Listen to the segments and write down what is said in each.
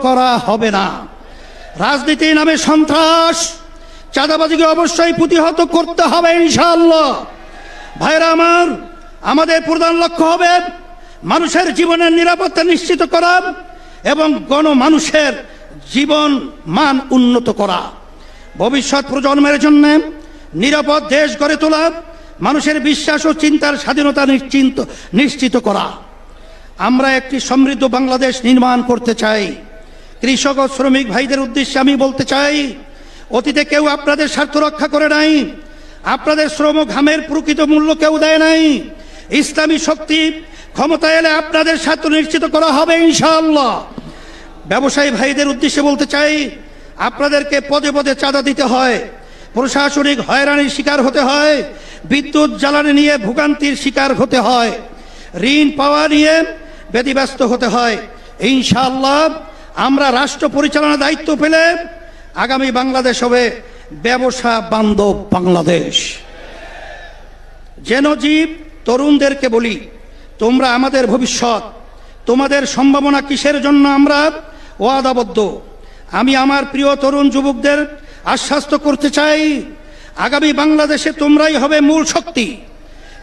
করা হবে না। রাজনীতি নামে সন্ত্রাস, চাঁদাবাজিকে অবশ্যই প্রতিহত করতে হবে ইনশাআল্লাহ। ভাইরা আমার, আমাদের প্রধান লক্ষ্য হবে মানুষের জীবনের নিরাপত্তা নিশ্চিত করা এবং গণমানুষের জীবন মান উন্নত করা। ভবিষ্যৎ প্রজন্মের জন্য নিরাপদ দেশ গড়ে তোলা, মানুষের বিশ্বাস ও চিন্তার স্বাধীনতা নিশ্চিন্ত, নিশ্চিত করা। আমরা একটি সমৃদ্ধ বাংলাদেশ নির্মাণ করতে চাই। কৃষক ও শ্রমিক ভাইদের উদ্দেশ্যে আমি বলতে চাই, অতীতে কেউ আপনাদের স্বার্থ রক্ষা করে নাই, আপনাদের শ্রম ঘামের প্রকৃত মূল্য কেউ দেয় নাই। ইসলামী শক্তি ক্ষমতা এলে আপনাদের স্বার্থ নিশ্চিত করা হবে ইনশাআল্লাহ। ব্যবসায়ী ভাইদের উদ্দেশ্যে বলতে চাই, আপনাদেরকে পদে পদে চাঁদা দিতে হয়, প্রশাসনিক হয়রানির শিকার হতে হয়, বিদ্যুৎ জ্বালানি নিয়ে ভোগান্তির শিকার হতে হয়, ঋণ পাওয়া নিয়ে ব্যতিব্যস্ত হতে হয়। ইনশাআল্লাহ আমরা রাষ্ট্র পরিচালনার দায়িত্ব পেলে আগামী বাংলাদেশ হবে ব্যবসা বান্ধব বাংলাদেশ। যেন জীব তরুণদেরকে বলি, তোমরা আমাদের ভবিষ্যৎ, তোমাদের সম্ভাবনা কিসের জন্য আমরা ওয়াদাবদ্ধ? আমি আমার প্রিয় তরুণ যুবকদের আশ্বাস্ত করতে চাই, আগামী বাংলাদেশে তোমরাই হবে মূল শক্তি।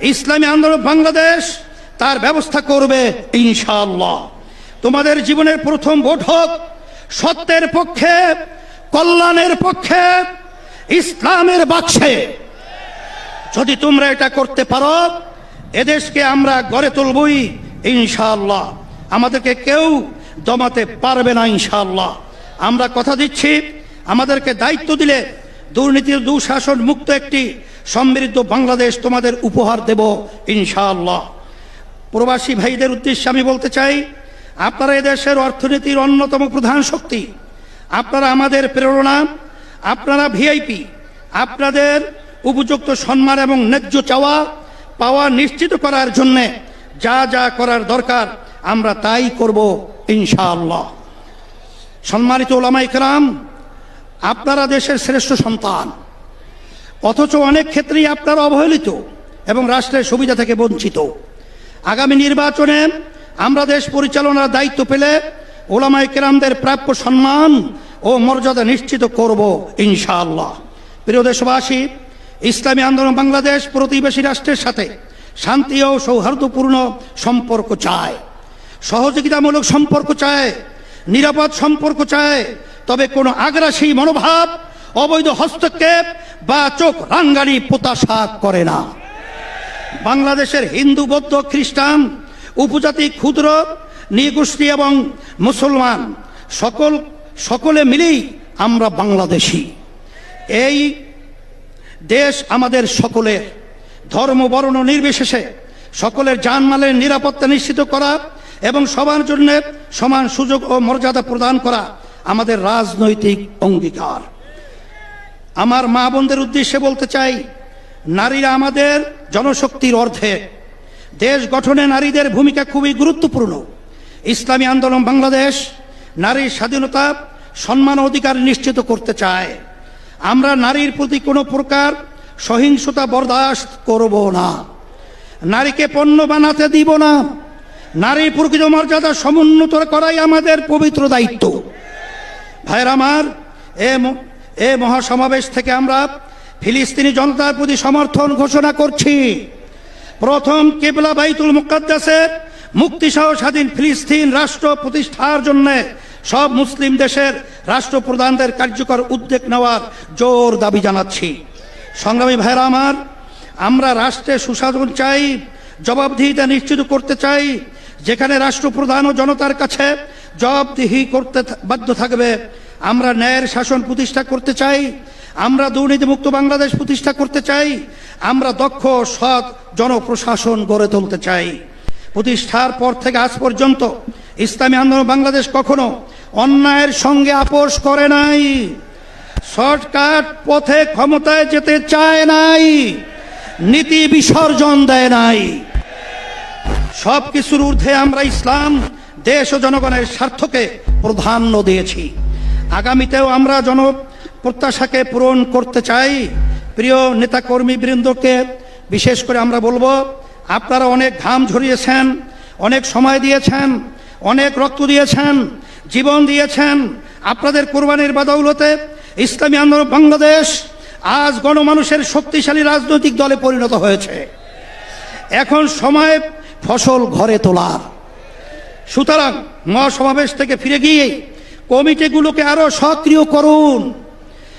ইসলামী আন্দোলন বাংলাদেশ তার ব্যবস্থা করবে ইনশাআল্লাহ। তোমাদের জীবনের প্রথম ভোট হোক, সত্যের পক্ষে, কল্যাণের পক্ষে, ইসলামের বাক্সে। যদি তোমরা এটা করতে পারো, এদেশকে আমরা গড়ে তুলবই, ইনশাআল্লাহ। আমাদেরকে কেউ দমাতে পারবে না, ইনশাআল্লাহ। আমরা কথা দিচ্ছি, আমাদেরকে দায়িত্ব দিলে দুর্নীতির দুঃশাসন মুক্ত একটি সমৃদ্ধ বাংলাদেশ তোমাদের উপহার দেব, ইনশাআল্লাহ। প্রবাসী ভাইদের উদ্দেশ্যে আমি বলতে চাই আপনারা এদেশের অর্থনীতির অন্যতম প্রধান শক্তি। আপনারা আমাদের প্রেরণা, আপনারা ভিআইপি, আপনাদের উপযুক্ত সম্মান এবং ন্যায্য চাওয়া পাওয়া নিশ্চিত করার জন্যে যা যা করার দরকার, আমরা তাই করব ইনশাআল্লাহ। সম্মানিত ওলামাই কেরাম আপনারা দেশের শ্রেষ্ঠ সন্তান। অথচ অনেক ক্ষেত্রেই আপনারা অবহেলিত এবং রাষ্ট্রের সুবিধা থেকে বঞ্চিত। আগামী নির্বাচনে আমরা দেশ পরিচালনার দায়িত্ব পেলে ওলামাই কেরামদের প্রাপ্য সম্মান ও মর্যাদা নিশ্চিত করব, ইনশাআল্লাহ। প্রিয় দেশবাসী, ইসলামী আন্দোলন বাংলাদেশ প্রতিবেশী রাষ্ট্রের সাথে শান্তি ও সৌহার্দ্যপূর্ণ সম্পর্ক চায়, সহযোগিতামূলক সম্পর্ক চায়, নিরাপদ সম্পর্ক চায়, তবে কোনো আগ্রাসী মনোভাব, অবৈধ হস্তক্ষেপ বা চোখ রাঙ্গানি প্রত্যাশা করে না। বাংলাদেশের হিন্দু, বৌদ্ধ, খ্রিস্টান উপজাতি ক্ষুদ্র, নৃগোষ্ঠী এবং মুসলমান, সকল, সকলে মিলেই আমরা বাংলাদেশি। এই দেশ আমাদের সকলের। ধর্ম, বর্ণ নির্বিশেষে সকলের জানমালের নিরাপত্তা নিশ্চিত করা এবং সবার জন্য সমান সুযোগ ও মর্যাদা প্রদান করা আমাদের রাজনৈতিক অঙ্গীকার। আমার মা বোনদের উদ্দেশ্যে বলতে চাই, নারীরা আমাদের জনশক্তির অর্ধে দেশ গঠনে নারীদের ভূমিকা খুবই গুরুত্বপূর্ণ। ইসলামী আন্দোলন বাংলাদেশ নারীর স্বাধীনতা, সম্মান অধিকার নিশ্চিত করতে চায়। আমরা নারীর প্রতি কোনো প্রকার সহিংসতা বরদাস্ত করব না। নারীকে পণ্য বানাতে দিব না। নারীর প্রকৃত মর্যাদা সমুন্নত করাই আমাদের পবিত্র দায়িত্ব। ভাইয়ের আমার, এ এ মহাসমাবেশ থেকে আমরা ফিলিস্তিনি জনতার প্রতি সমর্থন ঘোষণা করছি। প্রথম কেবলা বাইতুল মুকাদ্দাসের মুক্তিসহ স্বাধীন ফিলিস্তিন রাষ্ট্র প্রতিষ্ঠার জন্য সব মুসলিম দেশের রাষ্ট্রপ্রধানদের কার্যকর উদ্যোগ নেওয়ার জোর দাবি জানাচ্ছি। সংগ্রামী ভাইরা আমার, আমরা রাষ্ট্রে সুশাসন চাই, জবাবদিহিতা নিশ্চিত করতে চাই, যেখানে রাষ্ট্রপ্রধান ও জনতার কাছে জবাবদিহি করতে বাধ্য থাকবে, আমরা ন্যায়ের শাসন প্রতিষ্ঠা করতে চাই আমরা দুর্নীতিমুক্ত বাংলাদেশ প্রতিষ্ঠা করতে চাই, আমরা দক্ষ, সৎ জনপ্রশাসন গড়ে তুলতে চাই। প্রতিষ্ঠার পর থেকে আজ পর্যন্ত ইসলামী আন্দোলন বাংলাদেশ কখনো অন্যায়ের সঙ্গে আপোষ করে নাই, শর্টকাট পথে ক্ষমতায় যেতে চায় নাই, নীতি বিসর্জন দেয় নাই। সব কিছুর ঊর্ধ্বে আমরা ইসলাম, দেশ ও জনগণের স্বার্থকে প্রাধান্য দিয়েছি। আগামীতেও আমরা জন প্রত্যাশাকে পূরণ করতে চাই। প্রিয় নেতাকর্মী বৃন্দকে, বিশেষ করে আমরা বলব, আপনারা অনেক ঘাম ঝরিয়েছেন, অনেক সময় দিয়েছেন, অনেক রক্ত দিয়েছেন, জীবন দিয়েছেন। আপনাদের কোরবানির বাদৌলতে ইসলামী আন্দোলন বাংলাদেশ আজ গণমানুষের শক্তিশালী রাজনৈতিক দলে পরিণত হয়েছে। এখন সময় ফসল ঘরে তোলার। সুতরাং মহাসমাবেশ থেকে ফিরে গিয়ে কমিটিগুলোকে আরও সক্রিয় করুন।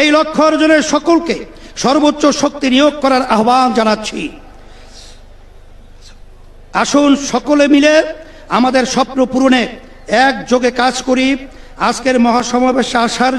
এই লক্ষ্য অর্জনের সকলকে সর্বোচ্চ শক্তি নিয়োগ করার আহ্বান জানাচ্ছি। আসুন সকলে মিলে আমাদের স্বপ্ন পূরণে একযোগে কাজ করি। আজকের মহাসমাবেশে আসার